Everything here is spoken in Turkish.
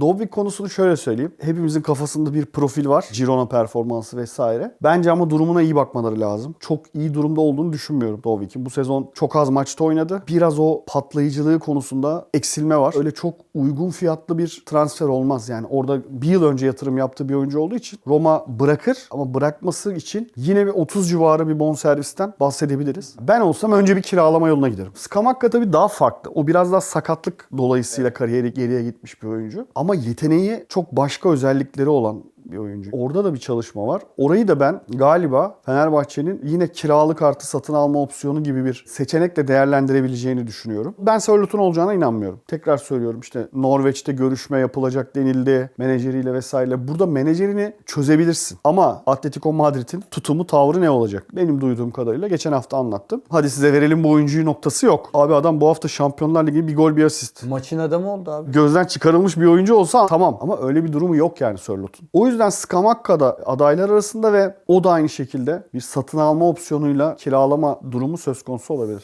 Dovbik konusunu şöyle söyleyeyim. Hepimizin kafasında bir profil var. Girona performansı vesaire. Bence ama durumuna iyi bakmaları lazım. Çok iyi durumda olduğunu düşünmüyorum Dovbik'in. Bu sezon çok az maçta oynadı. Biraz o patlayıcılığı konusunda eksilme var. Öyle çok uygun fiyatlı bir transfer olmaz. Yani orada bir yıl önce yatırım yaptığı bir oyuncu olduğu için Roma bırakır ama bırakması için yine bir 30 civarı bir bonservisten bahsedebiliriz. Ben olsam önce bir kiralama yoluna giderim. Skamakka tabii daha farklı. O biraz daha sakatlık dolayısıyla kariyeri geriye gitmiş bir oyuncu. Ama yeteneği çok başka özellikleri olan bir oyuncu. Orada da bir çalışma var. Orayı da ben galiba Fenerbahçe'nin yine kiralık artı satın alma opsiyonu gibi bir seçenekle değerlendirebileceğini düşünüyorum. Ben Sörlot'un olacağına inanmıyorum. Tekrar söylüyorum işte Norveç'te görüşme yapılacak denildi menajeriyle vesaire. Burada menajerini çözebilirsin. Ama Atletico Madrid'in tutumu tavrı ne olacak? Benim duyduğum kadarıyla geçen hafta anlattım. Hadi size verelim bu oyuncuyu noktası yok. Abi adam bu hafta Şampiyonlar Ligi bir gol bir asist Maçın adamı oldu abi. gözden çıkarılmış bir oyuncu olsa tamam ama öyle bir durumu yok yani Sörlot'un. O yüzden Skamakka da adaylar arasında ve o da aynı şekilde bir satın alma opsiyonuyla kiralama durumu söz konusu olabilir.